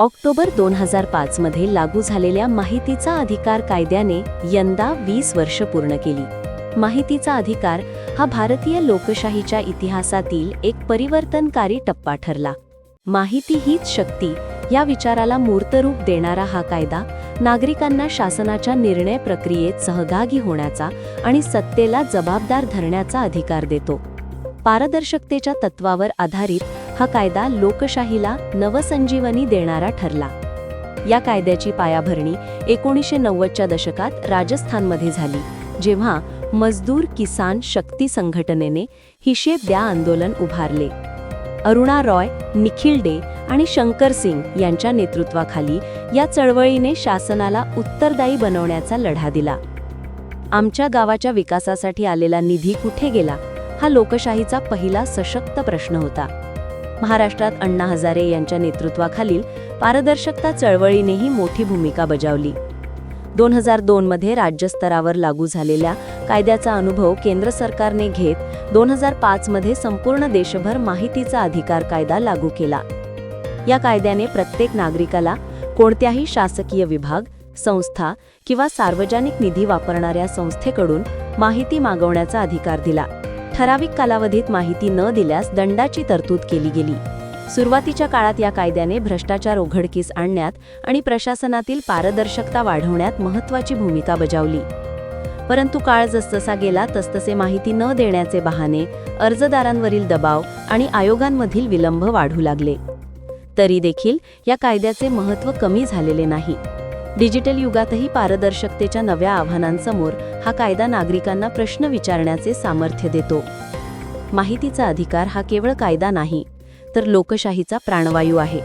October दोन हजार पाचमध्ये लागू झालेल्या माहितीचा अधिकार कायद्याने यंदा वीस वर्ष पूर्ण केली. माहितीचा अधिकार हा भारतीय लोकशाहीच्या इतिहासातील एक परिवर्तनकारी टप्पा ठरला. माहिती हीच शक्ती या विचाराला मूर्तरूप देणारा हा कायदा नागरिकांना शासनाच्या निर्णय प्रक्रियेत सहभागी होण्याचा आणि सत्तेला जबाबदार धरण्याचा अधिकार देतो. पारदर्शकतेच्या तत्वावर आधारित हा कायदा लोकशाहीला नवसंजीवनी देणारा ठरला. या कायद्याची पायाभरणी एकोणीसशे नव्वदच्या दशकात राजस्थानमध्ये झाली जेव्हा मजदूर किसान शक्ती संघटनेने हिशेब द्या आंदोलन उभारले. अरुणा रॉय निखिल डे आणि शंकर सिंग यांच्या नेतृत्वाखाली या चळवळीने शासनाला उत्तरदायी बनवण्याचा लढा दिला. आमच्या गावाच्या विकासासाठी आलेला निधी कुठे गेला हा लोकशाहीचा पहिला सशक्त प्रश्न होता. महाराष्ट्रात अण्णा हजारे यांच्या नेतृत्वाखालील पारदर्शकता चळवळीनेही मोठी भूमिका बजावली. दोन हजार दोनमध्ये राज्यस्तरावर लागू झालेल्या कायद्याचा अनुभव केंद्र सरकारने घेत दोन हजार पाचमध्ये संपूर्ण देशभर माहितीचा अधिकार कायदा लागू केला. या कायद्याने प्रत्येक नागरिकाला कोणत्याही शासकीय विभाग संस्था किंवा सार्वजनिक निधी वापरणाऱ्या संस्थेकडून माहिती मागवण्याचा अधिकार दिला. ठराविक कालावधीत माहिती न दिल्यास दंडाची तरतूद केली गेली. सुरुवातीच्या काळात या कायद्याने भ्रष्टाचार उघडकीस आणण्यात आणि प्रशासनातील पारदर्शकता वाढवण्यात महत्त्वाची भूमिका बजावली. परंतु काळ जसजसा गेला तसतसे माहिती न देण्याचे बहाने अर्जदारांवरील दबाव आणि आयोगांमधील विलंब वाढू लागले. तरी देखील या कायद्याचे महत्त्व कमी झालेले नाही. डिजिटल युगातही पारदर्शकतेच्या नव्या आव्हानांसमोर हा कायदा नागरिकांना प्रश्न विचारण्याचे सामर्थ्य देतो. माहितीचा अधिकार हा केवळ कायदा नाही तर लोकशाहीचा प्राणवायू आहे.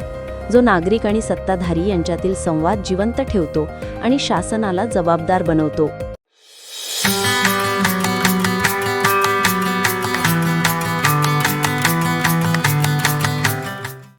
जो नागरिक आणि सत्ताधारी यांच्यातील संवाद जिवंत ठेवतो आणि शासनाला जबाबदार बनवतो.